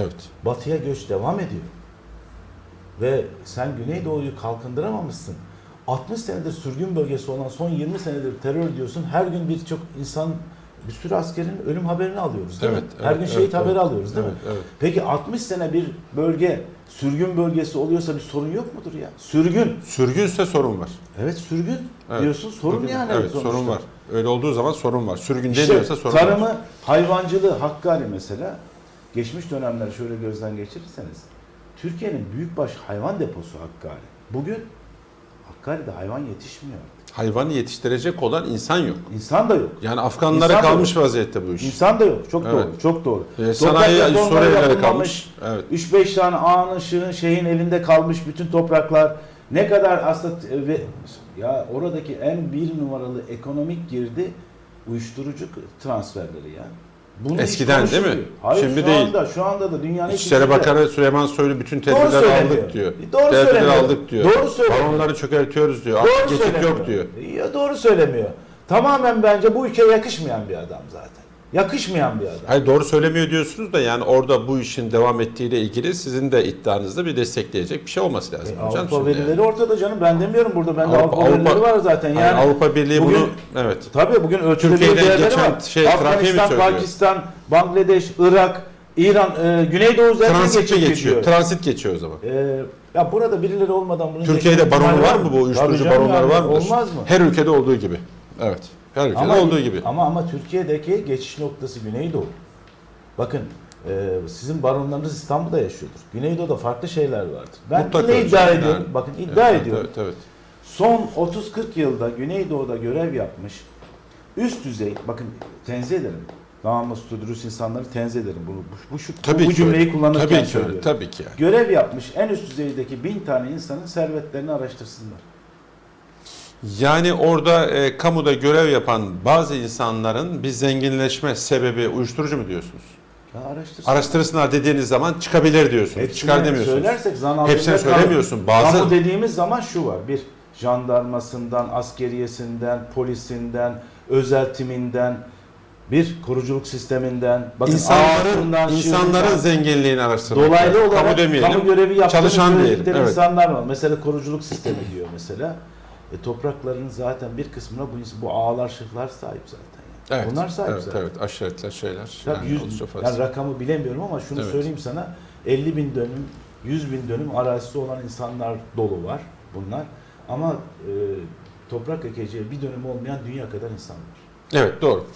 Evet. Batıya göç devam ediyor. Ve sen Güneydoğu'yu kalkındıramamışsın. 60 senedir sürgün bölgesi olan son 20 senedir terör diyorsun. Her gün birçok insan bir sürü askerin ölüm haberini alıyoruz değil Evet, mi? Her evet, gün evet, şehit haberi evet. alıyoruz değil Evet, mi? evet. Peki 60 sene bir bölge sürgün bölgesi oluyorsa bir sorun yok mudur ya? Sürgün. Sürgünse sorun var. Evet sürgün Evet. diyorsun. Sorun Sürgün- yani. Evet sonuçta. sorun var. Öyle olduğu zaman sorun var. Sürgün İşte deniyorsa sorun var. tarımı, hayvancılığı, Hakkari mesela geçmiş dönemleri şöyle gözden geçirirseniz Türkiye'nin büyükbaş hayvan deposu Hakkari. Bugün Hakkari'de hayvan yetişmiyor. Hayvanı yetiştirecek olan insan yok. İnsan da yok. Yani Afganlara İnsan kalmış vaziyette bu iş. İnsan da yok. Çok Evet. doğru. Çok doğru. Ee, sanayi Suriyelilere kalmış. Evet. 3-5 tane ağanın, şığın, şeyin elinde kalmış bütün topraklar. Ne kadar aslında ve ya oradaki en bir numaralı ekonomik girdi uyuşturucu transferleri ya. Bunu Eskiden değil mi? Hayır, Şimdi şu değil. Anda, şu anda da dünyanın İçişleri Bakanı Süleyman Soylu bütün tedbirleri aldık diyor. Doğru Tedbirleri aldık diyor. Doğru söylemiyor. Baronları çökertiyoruz diyor. Doğru Artık geçit yok diyor. Ya doğru söylemiyor. Tamamen bence bu ülkeye yakışmayan bir adam zaten. Yakışmayan bir adam. Hayır doğru söylemiyor diyorsunuz da yani orada bu işin devam ettiğiyle ilgili sizin de iddianızda bir destekleyecek bir şey olması lazım E, hocam. Avrupa şimdi yani. verileri ortada canım. Ben demiyorum burada. Bende Avrupa- Avrupa, verileri var zaten. Yani Hayır, Avrupa Birliği bugün- bunu evet. Tabii bugün Türkiye'den değerleri geçen var. şey, Afganistan? Pakistan, Bangladeş, Irak, İran, e, Güneydoğu zaten Transit geçiyor? gidiyor. Transit geçiyor o zaman. E, ya burada birileri olmadan bunu Türkiye'de baronu var mı bu uyuşturucu baronları yani, var mıdır? Olmaz mı? Her ülkede olduğu gibi. Evet. Her ülkede Ama, olduğu gibi. Ama ama Türkiye'deki geçiş noktası Güneydoğu. Bakın e, sizin baronlarınız İstanbul'da yaşıyordur. Güneydoğu'da farklı şeyler vardır. Ben Mutlaka iddia hocam, ediyorum. yani. Bakın iddia Evet, ediyorum. Evet, evet. Son 30-40 yılda Güneydoğu'da görev yapmış üst düzey, bakın tenzih ederim. Namuslu, dürüst insanları tenzih ederim. Bunu, bu, bu, şu, Tabii bu ki cümleyi öyle. kullanırken tabii ki öyle. söylüyorum. Tabii ki yani. Görev yapmış en üst düzeydeki bin tane insanın servetlerini araştırsınlar. Yani orada e, kamuda görev yapan bazı insanların bir zenginleşme sebebi uyuşturucu mu diyorsunuz? Ya araştırsınlar. Araştırırsınlar dediğiniz zaman çıkabilir diyorsunuz. Hepsini Çıkar demiyorsunuz. Söylersek zan Hepsini altında kalır. söylemiyorsun. Bazı Kamu dediğimiz zaman şu var. Bir, jandarmasından, askeriyesinden, polisinden, özel timinden, bir koruculuk sisteminden, bakın insanların insanların zenginliğini araştırmak. dolaylı olarak kamu demeyelim. kamu görevi yaptığını çalışan diyelim, evet. insanlar var. Mesela koruculuk sistemi diyor mesela. E, toprakların zaten bir kısmına bu, bu ağalar, şıklar sahip zaten. Yani. Evet, Bunlar sahip evet, zaten. evet, aşiretler şeyler. Tabii yani yüz- yani rakamı bilemiyorum ama şunu Evet. söyleyeyim sana 50 bin dönüm 100 bin dönüm arazisi olan insanlar dolu var bunlar ama e, toprak ekeceği bir dönüm olmayan dünya kadar insan var. Evet doğru.